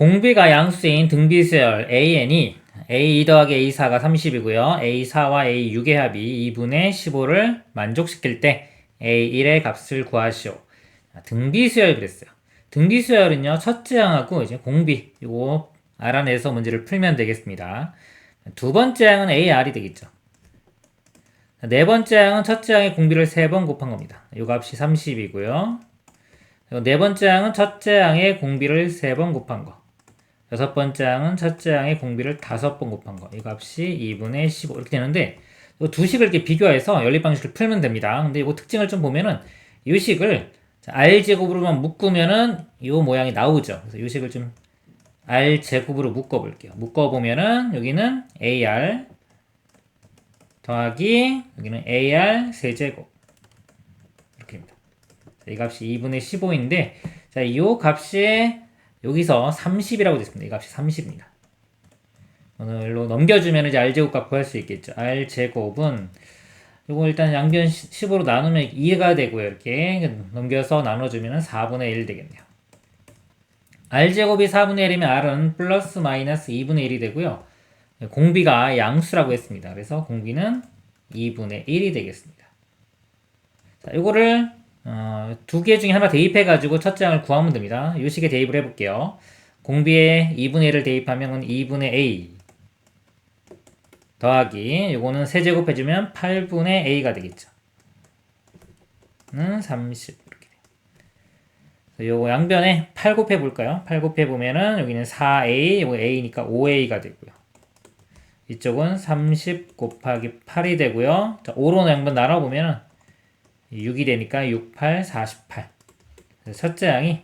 공비가 양수인 등비수열 AN이 A2 더하기 A4가 30이고요. A4와 A6의 합이 2분의 15를 만족시킬 때 A1의 값을 구하시오. 자, 등비수열 그랬어요. 등비수열은요, 첫째 항하고 이제 공비, 요거 알아내서 문제를 풀면 되겠습니다. 두 번째 항은 AR이 되겠죠. 네 번째 항은 첫째 항의 공비를 세 번 곱한 겁니다. 요 값이 30이고요. 네 번째 항은 첫째 항의 공비를 세 번 곱한 거. 여섯 번째 항은 첫째 항의 공비를 다섯 번 곱한 거. 이 값이 2분의 15 이렇게 되는데 이두 식을 이렇게 비교해서 연립 방식을 풀면 됩니다. 근데 이거 특징을 좀 보면은 이 식을 자, r 제곱으로만 묶으면은 이 모양이 나오죠. 그래서 이 식을 좀 r 제곱으로 묶어 볼게요. 묶어 보면은 여기는 ar 더하기 여기는 ar 세제곱 이렇게입니다. 자, 이 값이 2분의 15인데 자, 이 값이 여기서 30이라고 됐습니다. 이 값이 30입니다. 오늘로 넘겨주면 이제 r제곱값 구할 수 있겠죠. r제곱은 이거 일단 양변 10으로 나누면 2가 되고요. 이렇게 넘겨서 나눠주면 4분의 1 되겠네요. r제곱이 4분의 1이면 r은 플러스 마이너스 2분의 1이 되고요. 공비가 양수라고 했습니다. 그래서 공비는 2분의 1이 되겠습니다. 자, 이거를 어, 두 개 중에 하나 대입해가지고 첫째 항을 구하면 됩니다. 이 식에 대입을 해볼게요. 공비에 2분의 1을 대입하면 2분의 a 더하기 요거는 세제곱해주면 8분의 a가 되겠죠. 는 30. 이렇게. 요거 양변에 8 곱해볼까요? 8 곱해보면은 여기는 4a, 요거 a니까 5a가 되고요. 이쪽은 30 곱하기 8이 되고요. 자, 5로 양변 나눠보면은 6이 되니까 6, 8, 48. 그래서 첫째 항이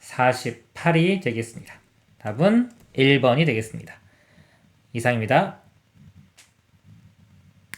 48이 되겠습니다. 답은 1번이 되겠습니다. 이상입니다.